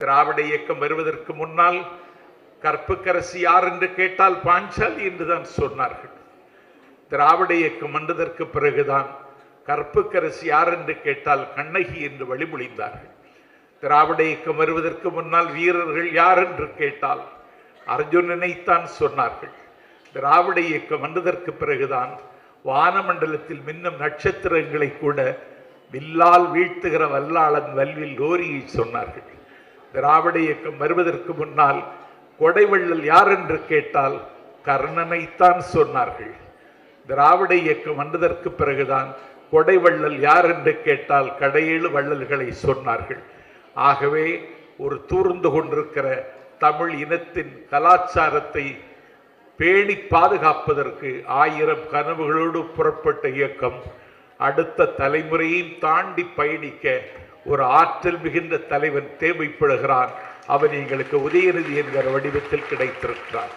திராவிட இயக்கம் வருவதற்கு முன்னால் கற்புக்கரசி யார் என்று கேட்டால் பாஞ்சாலி என்றுதான் சொன்னார்கள். திராவிட இயக்கம் வந்ததற்கு பிறகுதான் கற்புக்கரசி யார் என்று கேட்டால் கண்ணகி என்று வழிமொழிந்தார்கள். திராவிட இயக்கம் வருவதற்கு முன்னால் வீரர்கள் யார் என்று கேட்டால் அர்ஜுனனைத்தான் சொன்னார்கள். திராவிட இயக்கம் வந்ததற்கு பிறகுதான் வானமண்டலத்தில் மின்னும் நட்சத்திரங்களை கூட வில்லால் வீழ்த்துகிற வல்லாளன் வல்வில் லோரியை சொன்னார்கள். திராவிட இயக்கம் வருவதற்கு முன்னால் கொடைவள்ளல் யார் என்று கேட்டால் கர்ணனைத்தான் சொன்னார்கள். திராவிட இயக்கம் வந்ததற்கு பிறகுதான் கொடைவள்ளல் யார் என்று கேட்டால் கடையேழு வள்ளல்களை சொன்னார்கள். ஆகவே ஒரு தூர்ந்து கொண்டிருக்கிற தமிழ் இனத்தின் கலாச்சாரத்தை பேணி பாதுகாப்பதற்கு ஆயிரம் கனவுகளோடு புறப்பட்ட இயக்கம் அடுத்த தலைமுறையையும் தாண்டி பயணிக்க ஒரு ஆற்றல் மிகுந்த தலைவன் தேவைப்படுகிறான். அவன் எங்களுக்கு உதயநிதி என்கிற வடிவத்தில் கிடைத்திருக்கிறான்.